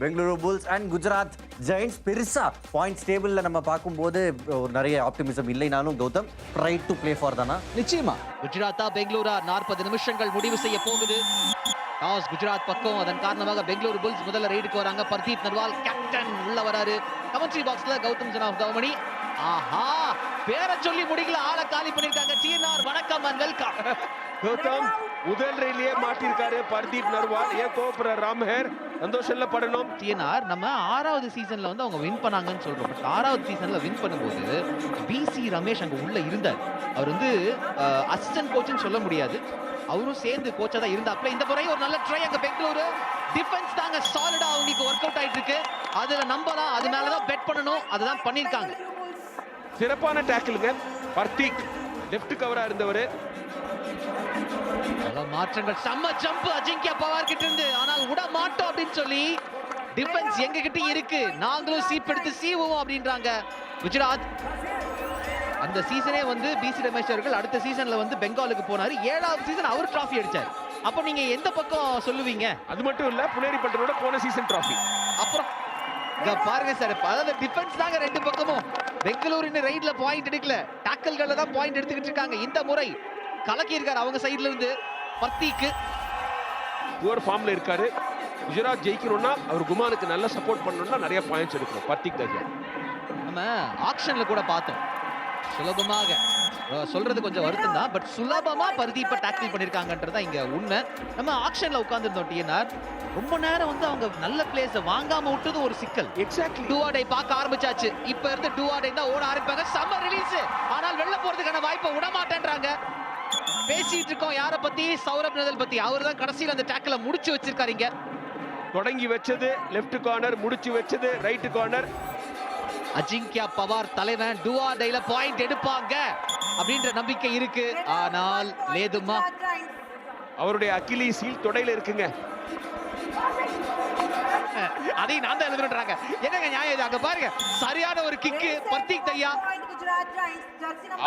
Bengaluru Bulls and Gujarat Giants பெருசா points டேபிள்ல நம்ம பார்க்கும்போது ஒரு நிறைய ஆப்டிமிசம் இல்லைனாலும் Gautam right to play for தானா? நிச்சயமா. குஜராத்தா பெங்களூரா நாற்பது நிமிஷங்கள் முடிவு செய்ய போகுது. டாஸ் குஜராத் பக்கம். அதன் காரணமாக பெங்களூரு புல்ஸ் முதல்ல ரைடுக்கு வராங்க. பர்தீப் நர்வால் கேப்டன் உள்ள வராரு. கமெண்ட்ரி பாக்ஸ்ல கௌதம் ஜனாப் கவமணி. ஆஹா! பேரை சொல்லி முடிக்கல ஆளை காலி பண்ணிருக்காங்க டிஎன்ஆர் வணக்கம் அண்ட் வெல்கம் கௌதம் முதல் ரயிலே மாட்டிருக்காரு பர்தீப் நர்வால். ஏன் கோபுர ராம்ஹேர் சந்தோஷம் இல்ல படணும். டிஎன்ஆர் நம்ம ஆறாவது சீசன்ல வந்து அவங்க வின் பண்ணாங்கன்னு சொல்றோம். பட் ஆறாவது சீசன்ல வின் பண்ணும்போது பிசி ரமேஷ் அங்க உள்ள இருந்தார். அவர் வந்து அசிஸ்டன்ட் கோச்னு சொல்ல முடியாது. அவரும் சேர்ந்து கோச்சா தான் இருந்தாப்ல இந்த முறை ஒரு நல்ல ட்ரை அங்க பெங்களூரு. டிஃபென்ஸ் தாங்க சாலிடா அவங்களுக்கு ஒர்க் அவுட் ஆயிட்டு இருக்கு அதுல நம்பலாம். அது மேல தான் பெட் பண்ணணும். அதுதான் பண்ணிருக்காங்க சிறப்பான டேக்கிளுங்க பர்தீக் லெஃப்ட் கவரா இருந்தவர். பல மாற்றங்கள். செம்ம ஜம்ப் அஜிங்கியா பவார் கிட்ட இருந்து. ஆனால் விட மாட்டோம் அப்படின்னு சொல்லி டிஃபென்ஸ் எங்க கிட்ட இருக்கு. நாங்களும் சீப் எடுத்து சீவுவோம் அப்படின்றாங்க. குஜராத். அந்த சீசனே வந்து பிசி ரமேஷ் அவர்கள் அடுத்த சீசன்ல வந்து பெங்காலுக்கு போனாரு. ஏழாவது சீசன் அவர் டிராஃபி அடிச்சார். அப்ப நீங்க எந்த பக்கம் சொல்லுவீங்க? அது மட்டும் இல்ல புனேரி பட்டனோட போன சீசன் டிராஃபி அப்புறம் பாருங்க சார் அதாவது டிஃபென்ஸ் தாங்க ரெண்டு பக்கமும். பெங்களூர் இன்னும் ரைட்ல பாயிண்ட் எடுக்கல. டாக்கல்கள்ல தான் பாயிண்ட் எடுத்துக்கிட்டு இருக்காங்க. இந்த முறை கலக்கி இருக்காரு அவங்க சைடுல இருந்து. பர்த்திக்கு புவர் ஃபார்ம்ல இருக்காரு. குஜராத் ஜெயிக்கணும்னா அவர் குமானுக்கு நல்ல சப்போர்ட் பண்ணணும்னா நிறைய பாயிண்ட்ஸ் எடுக்கணும். பர்தீக் தஜியா நம்ம ஆக்ஷன்ல கூட பார்த்தோம். சுலபமாக. சொல்றது கொஞ்சம் வருத்தம் தான். பட் சுலபமா பர்தீப்பை டாக்கிள் பண்ணிருக்காங்கன்றதா இங்க உண்மை. நம்ம ஆக்ஷன்ல உட்கார்ந்துருந்தோம் டிஎன்ஆர். ரொம்ப நேரம் வந்து அவங்க நல்ல பிளேஸ வாங்காம விட்டது ஒரு சிக்கல். எக்ஸாக்ட்லி டூ டே பார்க்க ஆரம்பிச்சாச்சு. இப்ப இருந்து டூ டே தான் ஓட ஆரம்பிப்பாங்க. சம்மர் ரிலீஸ் ஆனால் வெளில போறதுக்கான வாய்ப்பை விட மாட்டேன்றாங்க பேசிட்டு இருக்கோம் யார பத்தி? சௌரப் நதல் பத்தி. அவர் தான் கடைசியில் அந்த டேக்கிள முடிச்சு வச்சிருக்காரு இங்க. தொடங்கி வச்சது லெஃப்ட் கார்னர் முடிச்சு வச்சது ரைட் கார்னர் அஜிங்கியா பவார் தலைவன். டுவா டேல பாயிண்ட் எடுப்பாங்க அப்படின்ற நம்பிக்கை இருக்கு. ஆனால் லேதுமா? அவருடைய அக்கிலி சீல் தொடையில இருக்குங்க. அதையும் நான் தான் எழுதுறாங்க என்னங்க நியாயம் இது? அங்க பாருங்க. சரியான ஒரு கிக்கு பர்த்திக் தையா.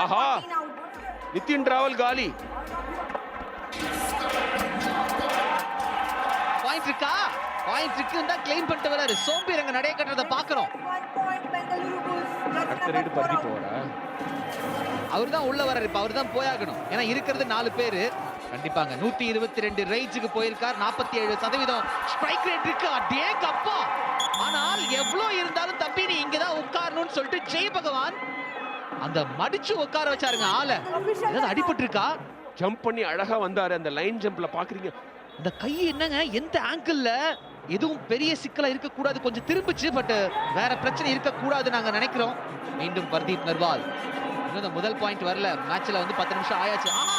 ஆஹா. நிதின் டிராவல் காலி. பாயிண்ட் இருக்கா? பாயிண்ட் இருக்குன்னு தான் கிளைம் பண்ணிட்டு வராரு. சோம்பேறி அங்க நடைய கட்டுறத பாக்குறோம் அவர் தான் உள்ள வராரு. இப்ப அவர் தான் போயாகணும். ஏன்னா இருக்கிறது நாலு பேரு. கண்டிப்பாங்க. நூத்தி இருபத்தி ரெண்டு ரைட்ஸுக்கு போயிருக்கார். நாற்பத்தி ஏழு சதவீதம். ஸ்ட்ரைக் ரேட் இருக்கு? அடே கப்பா ஆனால் எவ்வளவு இருந்தாலும் தம்பி நீ இங்கதான் உட்காரணும்னு சொல்லிட்டு ஜெய் பகவான் அந்த மடிச்சு உட்கார வச்சாருங்க ஆளை. ஏதாவது அடிபட்டு இருக்கா ஜம்ப் பண்ணி அழகா வந்தாரு. அந்த லைன் ஜம்ப்ல பாக்குறீங்க இந்த கை என்னங்க? எந்த ஆங்கிள் எதுவும் பெரிய சிக்கலா இருக்க கூடாது கொஞ்சம் திரும்பிச்சு பட் வேற பிரச்சனை இருக்க கூடாது நாங்க நினைக்கிறோம். மீண்டும் பர்தீப் நர்வால். இன்னும் இந்த முதல் பாயிண்ட் வரல. மேட்ச்ல வந்து பத்து நிமிஷம் ஆயாச்சு. ஆஹா!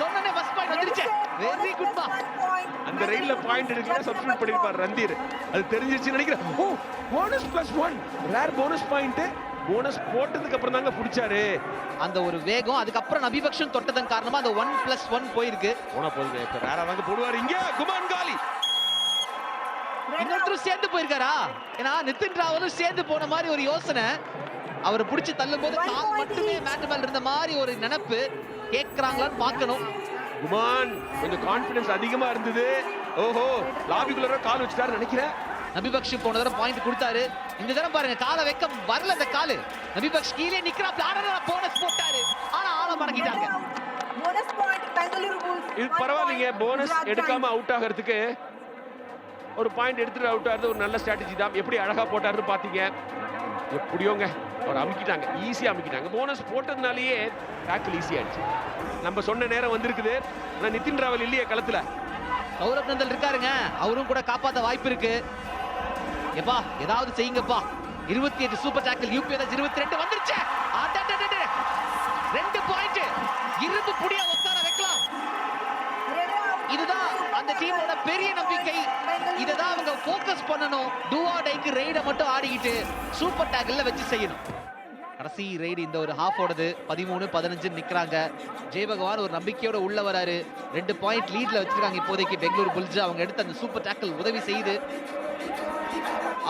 சொன்னனே ஃபர்ஸ்ட் பாயிண்ட் வந்துருச்சு. வெரி குட் பா அந்த ரைட்ல பாயிண்ட் எடுக்கல சப்ஸ்டியூட் பண்ணிருப்பார் ரந்தீர் அது தெரிஞ்சிருச்சு நினைக்கிறேன். ஓ bonus plus one rare bonus point bonus போட்டதுக்கு அப்புறம் தாங்க பிடிச்சாரு. அந்த ஒரு வேகம் அதுக்கப்புறம் நபிபக்ஷன் தொட்டதன் காரணமா அந்த ஒன் பிளஸ் ஒன் போயிருக்கு. போனா போதுங்க இப்ப ரேரா தாங்க போடுவாரு. இங்க குமான் காலி. இன்னொருத்தரும் சேர்ந்து போயிருக்காரா? ஏன்னா நிதின் ராவலும் சேர்ந்து போன மாதிரி ஒரு யோசனை. அவரை பிடிச்சி தள்ளும் போது கால் மட்டுமே மேட்டு மேல இருந்த மாதிரி ஒரு நினைப்பு. கேக்குறாங்களான்னு பார்க்கணும். குமான் கொஞ்சம் கான்பிடன்ஸ் அதிகமா இருந்தது. ஓஹோ லாபிக்குள்ள கால் வச்சுட்டாரு நினைக்கிறேன். நபிபக்ஷ் போன தடவை பாயிண்ட் கொடுத்தாரு. இந்த தடவை பாருங்க காலை வைக்க வரல அந்த காலு. நபிபக்ஷ் கீழே நிக்கிறாப்ல. ஆனா போனஸ் போட்டாரு. ஆனா ஆள மடக்கிட்டாங்க. இது பரவாயில்லைங்க போனஸ் எடுக்காம அவுட் ஆகிறதுக்கு ஒரு பாயிண்ட் எடுத்துட்டு அவுட் ஆகிறது ஒரு நல்ல ஸ்ட்ராட்டஜி தான். எப்படி அழகா போட்டாருன்னு பாத்தீங்க எப்படியோங்க அவர் அமுக்கிட்டாங்க. ஈஸியா அமுக்கிட்டாங்க. போனஸ் போட்டதுனாலேயே டேக்கிள் ஈஸி ஆயிடுச்சு. நம்ம சொன்ன நேரம் வந்திருக்குது. ஆனா நிதின் ராவல் இல்லையே களத்துல. கௌரவ் நந்தல் இருக்காருங்க. அவரும் கூட காப்பாத்த வாய்ப்பு இருக்கு. எப்பா ஏதாவது செய்யுங்கப்பா. இருபத்தி எட்டு சூப்பர் டாக்கிள் யூபிஎஸ் இருபத்தி ரெண்டு வந்துருச்சு. ரெண்டு பாயிண்ட் இரும்பு புடியா உட்கார வைக்கலாம். இதுதான் அந்த டீமோட பெரிய நம்பிக்கை. இததான் அவங்க ஃபோக்கஸ் பண்ணணும். டூஆ டைக்கு ரெய்டை மட்டும் ஆடிக்கிட்டு சூப்பர் டேக்கிள்ல வச்சு செய்யணும். கடைசி ரெய்டு இந்த ஒரு ஹாஃப் பதிமூணு பதினஞ்சு நிக்கிறாங்க. ஜெய் பகவான் ஒரு நம்பிக்கையோட உள்ள வராரு. ரெண்டு பாயிண்ட் லீட்ல வச்சிருக்காங்க இப்போதைக்கு. பெங்களூர் புல்ஸ் அவங்க எடுத்து அந்த சூப்பர் டேக்கிள் உதவி செய்து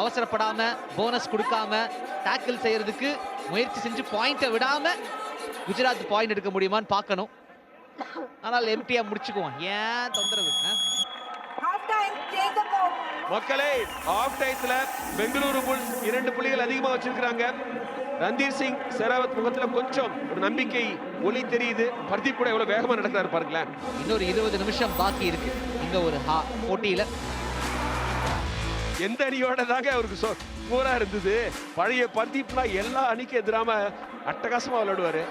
அவசரப்படாம போனஸ் கொடுக்காம டேக்கிள் செய்யறதுக்கு முயற்சி செஞ்சு பாயிண்ட்டை விடாம குஜராத் பாயிண்ட் எடுக்க முடியுமான்னு பார்க்கணும். ஆனால் எம்டியா முடிச்சுக்குவோம். ஏன் தொந்தரவு. மக்களே ஆஃப் டயத்துல பெங்களூரு புல்ஸ் இரண்டு புள்ளிகள் அதிகமா வச்சிருக்காங்க ரந்தீர் சிங் செராவத் முகத்துல கொஞ்சம் ஒரு நம்பிக்கை ஒளி தெரியுது. பர்தீப் கூட எவ்வளவு வேகமா நடக்கிறாரு பாருங்களேன். இன்னொரு இருபது நிமிஷம் பாக்கி இருக்கு. இந்த ஒரு ஹா- போட்டியில எந்த அணியோட தாங்க அவருக்கு சொ- சூப்பரா இருந்தது. பழைய பர்தீப்னா எல்லா அணிக்கு எதிராம அட்டகாசமா விளையாடுவாரு.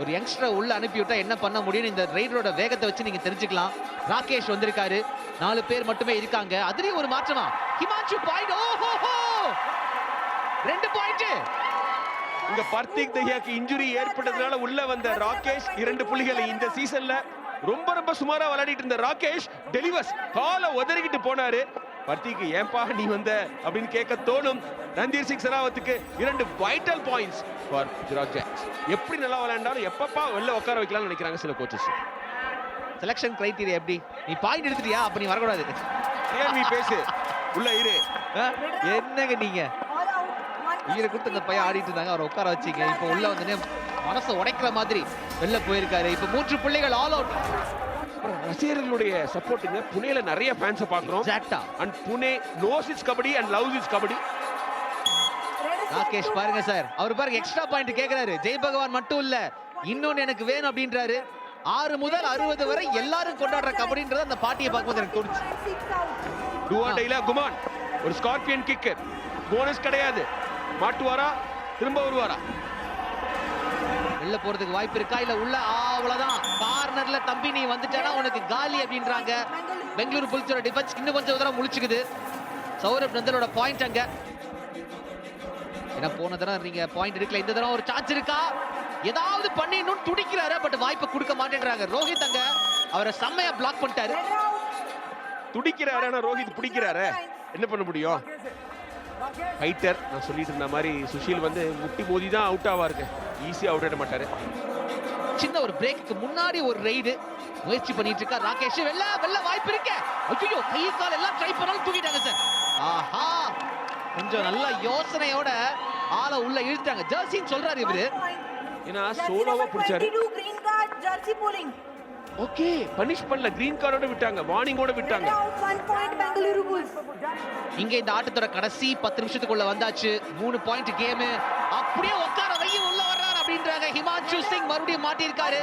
ஒரு யங்ஸ்டரை உள்ள அனுப்பி விட்டா என்ன பண்ண முடியும் இந்த ரைடரோட வேகத்தை வச்சு நீங்க தெரிஞ்சுக்கலாம். ராகேஷ் வந்திருக்காரு. நாலு பேர் மட்டுமே இருக்காங்க. அதுலயும் ஒரு மாற்றமா? ஹிமான்சு பாயிண்ட் ஓஹோ ரெண்டு பாயிண்ட் இங்க பர்தீக் தஹியாக்கு இன்ஜுரி ஏற்பட்டதுனால உள்ள வந்த ராகேஷ் இரண்டு புள்ளிகளை இந்த சீசன்ல ரொம்ப ரொம்ப சுமாரா விளையாடிட்டு இருந்த ராகேஷ் டெலிவர்ஸ் காலை உதறிக்கிட்டு போனாரு. பர்தீக்கு ஏன்பா நீ வந்த அப்படின்னு கேட்க தோணும். ரந்தீர் சிங் செராவத்துக்கு இரண்டு vital points for Gujarat Giants எப்படி நல்லா விளையாண்டாலும் எப்பப்பா வெளில உட்கார வைக்கலாம்னு நினைக்கிறாங்க சில கோச்சஸ் செலக்ஷன் கிரைட்டீரியா எப்படி? நீ பாயிண்ட் எடுத்துட்டியா? அப்ப நீ வரக்கூடாது. ஏன் நீ பேசு. உள்ள இரு? என்னங்க நீங்க? உயிரை கொடுத்து அந்த பையன் ஆடிட்டு இருந்தாங்க. அவரை உட்கார வச்சீங்க. இப்போ உள்ள வந்தனே மனசை உடைக்கிற மாதிரி வெளில போயிருக்காரு. இப்போ மூன்று பிள்ளைகள் ஆல் அவுட் ரசிகர்களுடைய சப்போர்ட்டுங்க. புனேல நிறைய ஃபேன்ஸை பார்க்குறோம். Jackdaw and Pune knows its kabaddi and loves its kabaddi. Rakesh பாருங்க. சார் அவர் பாருங்க எக்ஸ்ட்ரா பாயிண்ட் கேக்குறாரு. ஜெய் பகவான் மட்டும் இல்ல இன்னொன்னு எனக்கு வேணும் அப்படின்றாரு. ஆறு முதல் அறுபது வரை எல்லாரும் கொண்டாடுற கபடின்றது அந்த பாட்டியை பார்க்கும்போது எனக்கு தோணுச்சு. டுவாண்டைல குமான் ஒரு ஸ்கார்பியன் கிக் போனஸ் கிடையாது. மாட்டுவாரா? திரும்ப வருவாரா? வெளில போறதுக்கு வாய்ப்பு இருக்கா? இல்ல உள்ள அவ்வளவுதான். கார்னர்ல தம்பி நீ வந்துட்டேனா உனக்கு காலி அப்படின்றாங்க. பெங்களூர் புலிச்சோட டிஃபென்ஸ் இன்னும் கொஞ்சம் தூரம் முழிச்சுக்குது சௌரப் நந்தலோட பாயிண்ட் அங்க. ஏன்னா போன தடவை நீங்க பாயிண்ட் எடுக்கல. இந்த தடவை ஒரு சான்ஸ் இருக்கா? ஏதாவது பண்ணிடணும் துடிக்கிறாரு பட் வாய்ப்பை கொடுக்க மாட்டேன்றாங்க. ரோஹித் அங்க அவரை செம்மையா பிளாக் பண்ணிட்டாரு. துடிக்கிறாரு ஆனா ரோஹித் பிடிக்கிறாரு. என்ன பண்ண முடியும்? ஃபைட்டர் நான் சொல்லிட்டு இருந்த மாதிரி சுஷில் வந்து முட்டி மோதி தான் அவுட் ஆவா இருக்கு ஈஸியாக அவுட் ஆட மாட்டாரு. சின்ன ஒரு பிரேக்குக்கு முன்னாடி ஒரு ரைடு முயற்சி பண்ணிட்டு இருக்கா ராகேஷ். வெள்ள வெள்ள வாய்ப்பு இருக்கு. ஐயோ கை கால் எல்லாம் ட்ரை பண்ணாலும் தூக்கிட்டாங்க சார். ஆஹா கொஞ்சம் நல்ல யோசனையோட ஆளை உள்ள இழுத்தாங்க ஜெர்சின்னு சொல்றாரு இவரு. ஏன்னா சோலோவா பிடிச்சாரு. 22, green card, jersey pulling. Okay punish பண்ணல. கிரீன் கார்டோட விட்டாங்க. வார்னிங்கோட விட்டாங்க. இங்க இந்த ஆட்டத்தோட கடைசி பத்து நிமிஷத்துக்குள்ள வந்தாச்சு. மூணு பாயிண்ட் கேம் அப்படியே உட்கார வைய அப்படின்றாங்க ஹிமான்சு சிங் மறுபடியும் மாட்டியிருக்காரு.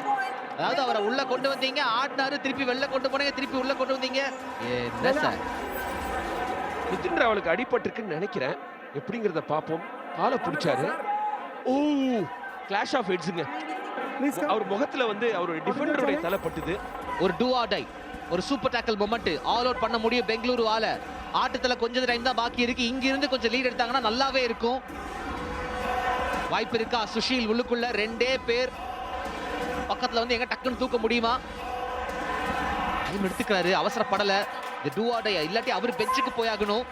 அதாவது அவரை உள்ள கொண்டு வந்தீங்க. ஆடினாரு திருப்பி வெளில கொண்டு போனீங்க திருப்பி உள்ள கொண்டு வந்தீங்க. என்ன சார்? நிதின் ராவலுக்கு அடிபட்டிருக்குன்னு நினைக்கிறேன். எப்படிங்கிறத பார்ப்போம். காலை பிடிச்சாரு. ஓ கிளாஷ் ஆஃப் ஹெட்ஸுங்க அவர் முகத்துல வந்து அவருடைய டிஃபெண்டருடைய தலை பட்டுது ஒரு டூ ஆர் டை ஒரு super tackle moment all out பண்ண முடியும். பெங்களூரு ஆல ஆட்டத்துல கொஞ்சம் டைம் தான் பாக்கி இருக்கு. இங்க இருந்து கொஞ்சம் லீட் எடுத்தாங்கன்னா நல்லாவே இருக்கும். வாய்ப்பு இருக்கா சுஷீல் உள்ளுக்குள்ள ரெண்டே பேர். பக்கத்துல வந்து எங்க டக்குன்னு தூக்க முடியுமா? டைம் எடுத்துக்கிறாரு. அவசரப்படல. இந்த டூ இல்லாட்டி அவர் பெஞ்சுக்கு போயாகணும்.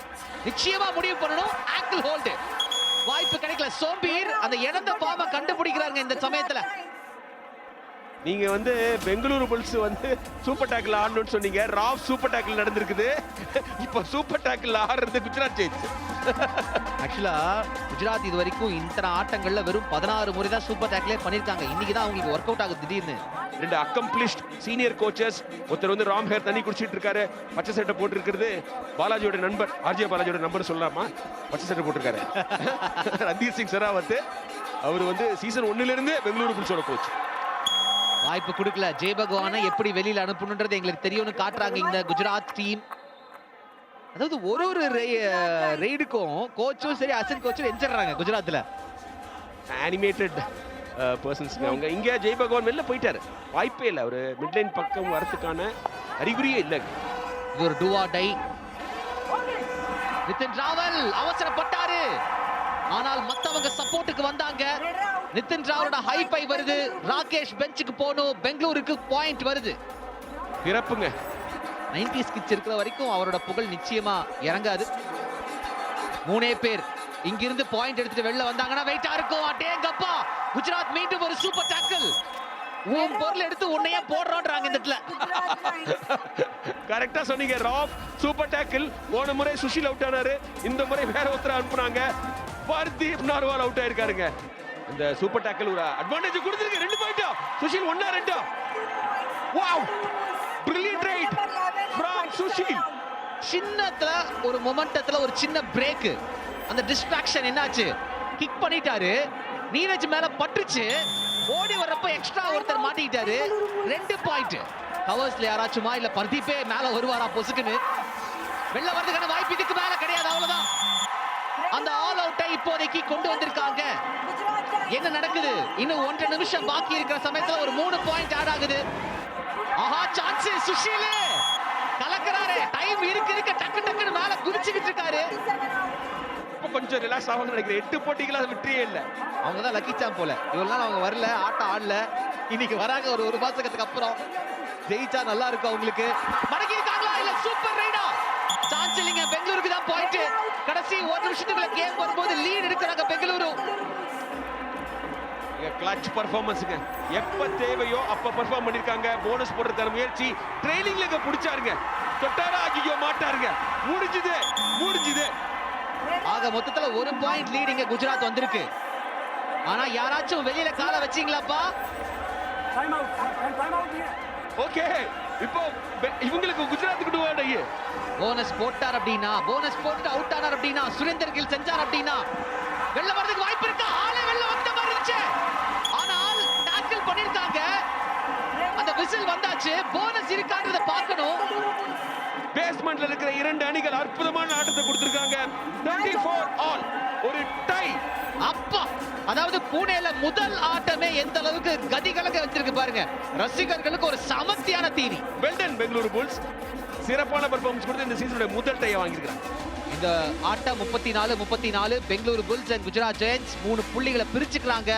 நிச்சயமா முடிவு பண்ணணும். ஆங்கிள் ஹோல்டு வாய்ப்பு கிடைக்கல. சோம்பீர் அந்த இழந்த பாம்பை கண்டுபிடிக்கிறாங்க இந்த சமயத்துல. நீங்க வந்து பெங்களூரு புல்ஸ் வந்து சூப்பர் டேக்கிள் ஆடணும்னு சொன்னீங்க. ராவ் சூப்பர் டேக்கிள் நடந்திருக்குது. இப்போ சூப்பர் டேக்கிள் ஆடுறது குஜராத் ஜெயிச்சு. ஆக்சுவலா குஜராத் இது வரைக்கும் இத்தனை ஆட்டங்கள்ல வெறும் பதினாறு முறை தான் சூப்பர் டேக்லே பண்ணிருக்காங்க இன்னைக்கு தான் அவங்களுக்கு ஒர்க் அவுட் ஆகுது திடீர்னு. ரெண்டு அக்கம்ப்ளிஷ்ட் சீனியர் கோச்சஸ் ஒருத்தர் வந்து ராம் ஹேர் தண்ணி குடிச்சிட்டு இருக்காரு. பச்சை சட்டை போட்டிருக்கிறது. பாலாஜியோட நண்பர் ஆர்ஜே பாலாஜியோட நம்பர் சொல்லலாமா? பச்சை சட்டை போட்டிருக்காரு. ரந்தீர் சிங் செராவத் அவர் வந்து சீசன் ஒன்னுல இருந்து பெங்களூரு புல்ஸோட கோச் வாய்ப்பு கொடுக்கல. ஜெய் பகவானை எப்படி வெளியில அனுப்பணுன்றது எங்களுக்கு தெரியும்னு காட்டுறாங்க இந்த குஜராத் டீம். அதாவது ஒரு ஒரு ரெய்டுக்கும் கோச்சும் சரி அசன் கோச்சும் எஞ்சிடுறாங்க குஜராத்ல. அனிமேட்டட் பர்சன்ஸ் அவங்க இங்க ஜெய் பகவான் வெளில போயிட்டாரு. வாய்ப்பே இல்லை. அவர் மிட்லைன் பக்கம் வரதுக்கான அறிகுறியே இல்லை. இது ஒரு டூவா டை நிதின் ராவல் அவசரப்பட்டாரு. ஆனால் மத்தவங்க சப்போர்ட்டுக்கு வந்தாங்க. நிதின் ராவலோட ஹைப்பை வருது. ராகேஷ் பெஞ்சுக்கு போகணும். பெங்களூருக்கு பாயிண்ட் வருது. பிறப்புங்க. 90s கிட்ஸ் இருக்கிற வரைக்கும் அவரோட புகழ் நிச்சயமா இறங்காது. மூணே பேர். இங்கிருந்து பாயிண்ட் எடுத்துட்டு வெளில வந்தாங்கன்னா வெயிட்டா இருக்கும். அடேங்கப்பா! குஜராத் மீண்டும் ஒரு சூப்பர் டாக்கிள் உன் பொருள் எடுத்து உன்னையே போடுறோன்றாங்க இந்த இடத்துல. கரெக்டா சொன்னீங்க ராப் சூப்பர் டேக்கிள் போன முறை சுஷில் அவுட் ஆனாரு. இந்த முறை வேற ஒருத்தர் அனுப்புனாங்க. பர்தீப் நார்வால் அவுட் ஆயிருக்காருங்க. இந்த சூப்பர் டேக்கிள் ஒரு அட்வான்டேஜ் கொடுத்துருக்கு. ரெண்டு பாயிண்டா சுஷில் ஒன்னா ரெண்டா. Wow Brilliant right from Sushil சின்னத்துல ஒரு மொமெண்டத்துல ஒரு சின்ன பிரேக் அந்த டிஸ்ட்ராக்ஷன் என்னாச்சு? கிக் பண்ணிட்டாரு. நீரஜ் மேல பட்டுச்சு. ஓடி வர்றப்ப எக்ஸ்ட்ரா ஒருத்தர் மாட்டிக்கிட்டாரு. ரெண்டு பாயிண்ட் கவர்ஸ்ல யாராச்சுமா? இல்ல பர்தீப்பே மேல வருவாரா? பொசுக்குன்னு. வெளில வர்றதுக்கான வாய்ப்பு இதுக்கு மேல கிடையாது. அவ்வளவுதான். அந்த ஆல் அவுட்டை இப்போதைக்கு கொண்டு வந்திருக்காங்க. என்ன நடக்குது? இன்னும் ஒன்றரை நிமிஷம் பாக்கி இருக்கிற சமயத்துல ஒரு மூணு பாயிண்ட் ஆட் ஆகுது. ஆஹா சான்ஸ் சுஷீல்! கலக்குறாரு. டைம் இருக்கு இருக்க. டக்கு டக்குன்னு மேல குதிச்சுக்கிட்டு இருக்காரு. 37 out. இப்போ கொஞ்சம் ரிலாக்ஸ் ஆகும்னு நினைக்கிறேன். எட்டு போட்டிகள் அது வெற்றியே இல்லை. அவங்க தான் லக்கி சாம் போல. இவ்வளவு நாள் அவங்க வரல ஆட்டம் ஆடல. இன்னைக்கு வராங்க ஒரு ஒரு மாசத்துக்கு அப்புறம். ஜெயிச்சா நல்லா இருக்கும் அவங்களுக்கு. மடக்கி இருக்காங்களா இல்ல சூப்பர் ரைடா சான்ஸ் இல்லைங்க. பெங்களூருக்கு தான் நிமிஷத்துக்குள்ள கேம் வரும்போது லீட் எடுக்கிறாங்க பெங்களூரு. கிளட்ச் பர்ஃபார்மன்ஸுங்க எப்ப தேவையோ அப்ப பெர்ஃபார்ம் பண்ணிருக்காங்க. போனஸ் போடுறதுக்கான முயற்சி. ட்ரெயிலிங்ல இங்க பிடிச்சாருங்க. தொட்டாரா? ஐயோ மாட்டாருங்க. முடிஞ்சுது முடிஞ்சுது. ஆக மொத்தத்துல ஒரு பாயிண்ட் லீட் இங்க குஜராத் வந்திருக்கு. ஆனா யாராச்சும் வெளியில கால வச்சீங்களாப்பா? ஓகே இப்போ இவங்களுக்கு குஜராத்துக்கு போனஸ் போட்டார் அப்படின்னா போனஸ் போட்டு அவுட் ஆனார் அப்படின்னா சுரேந்தர் கில் செஞ்சார் அப்படின்னா வெளில வரதுக்கு வாய்ப்பு இருக்கா? ஆளே வெளில வந்த மாதிரி இருந்துச்சு. ஆனால் டாக்கிள் பண்ணிருக்காங்க. அந்த விசில் வந்தாச்சு. போனஸ் இருக்கான்றத பார்க்கணும். பேஸ்மெண்ட்ல இருக்கிற இரண்டு அணிகள் அற்புதமான ஆட்டத்தை கொடுத்திருக்காங்க. 24 ஆல் ஒரு டை அப்பா அதாவது பூனேல முதல் ஆட்டமே எந்த அளவுக்கு கதிகலங்க வச்சிருக்கு பாருங்க. ரசிகர்களுக்கு ஒரு சமத்தியான தீனி. வெல்டன் பெங்களூரு புல்ஸ் சிறப்பான பர்ஃபார்மன்ஸ் கொடுத்து இந்த சீசனுடைய முதல் டையை வாங்கியிருக்கிறாங்க இந்த ஆட்டம் முப்பத்தி நாலு முப்பத்தி நாலு Bengaluru Bulls and Gujarat Giants மூணு புள்ளிகளை பிரிச்சுக்கலாங்க